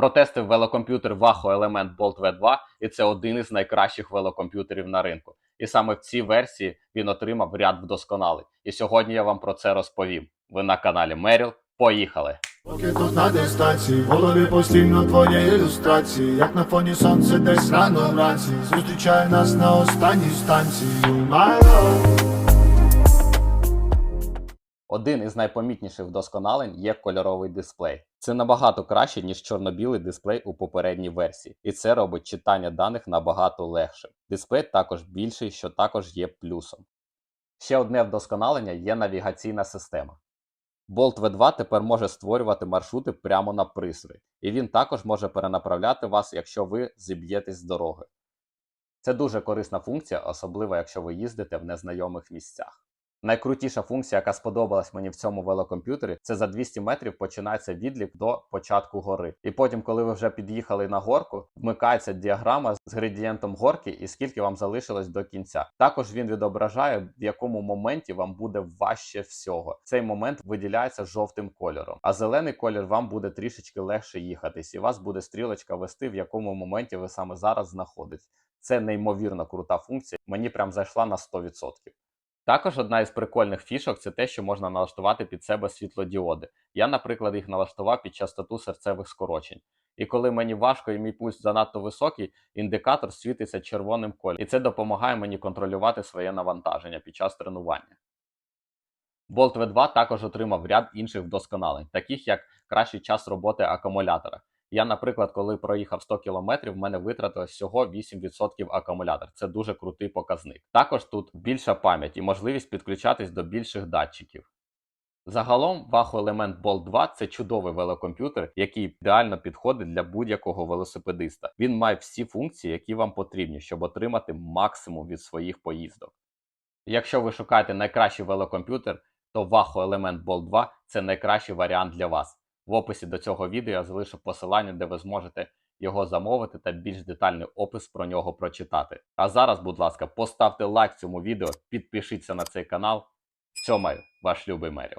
Протестив велокомп'ютер Vaho Element Bolt V2, і це один із найкращих велокомп'ютерів на ринку. І саме в цій версії він отримав ряд вдосконалень. І сьогодні я вам про це розповім. Ви на каналі Меріл. Поїхали! Поки тут на дистанції, в голові постійно твої ілюстрації, як на фоні сонце десь рано вранці, зустрічає нас на останній станції. My love. Один із найпомітніших вдосконалень є кольоровий дисплей. Це набагато краще, ніж чорно-білий дисплей у попередній версії, і це робить читання даних набагато легшим. Дисплей також більший, що також є плюсом. Ще одне вдосконалення є навігаційна система. Bolt V2 тепер може створювати маршрути прямо на пристрої, і він також може перенаправляти вас, якщо ви зіб'єтесь з дороги. Це дуже корисна функція, особливо якщо ви їздите в незнайомих місцях. Найкрутіша функція, яка сподобалась мені в цьому велокомп'ютері, це за 200 метрів починається відлік до початку гори. І потім, коли ви вже під'їхали на горку, вмикається діаграма з градієнтом горки і скільки вам залишилось до кінця. Також він відображає, в якому моменті вам буде важче всього. Цей момент виділяється жовтим кольором, а зелений колір вам буде трішечки легше їхатись, і вас буде стрілочка вести, в якому моменті ви саме зараз знаходитесь. Це неймовірно крута функція. Мені прям зайшла на 100%. Також одна із прикольних фішок це те, що можна налаштувати під себе світлодіоди. Я, наприклад, їх налаштував під частоту серцевих скорочень. І коли мені важко і мій пульс занадто високий, індикатор світиться червоним кольором. І це допомагає мені контролювати своє навантаження під час тренування. Bolt V2 також отримав ряд інших вдосконалень, таких як кращий час роботи акумулятора. Я, наприклад, коли проїхав 100 км, в мене витратилось всього 8% акумулятор. Це дуже крутий показник. Також тут більша пам'ять і можливість підключатись до більших датчиків. Загалом Vaho Element Bolt 2 це чудовий велокомп'ютер, який ідеально підходить для будь-якого велосипедиста. Він має всі функції, які вам потрібні, щоб отримати максимум від своїх поїздок. Якщо ви шукаєте найкращий велокомп'ютер, то Vaho Element Bolt 2 це найкращий варіант для вас. В описі до цього відео я залишу посилання, де ви зможете його замовити та більш детальний опис про нього прочитати. А зараз, будь ласка, поставте лайк цьому відео, підпишіться на цей канал. Цьомаю, ваш любий Меріл.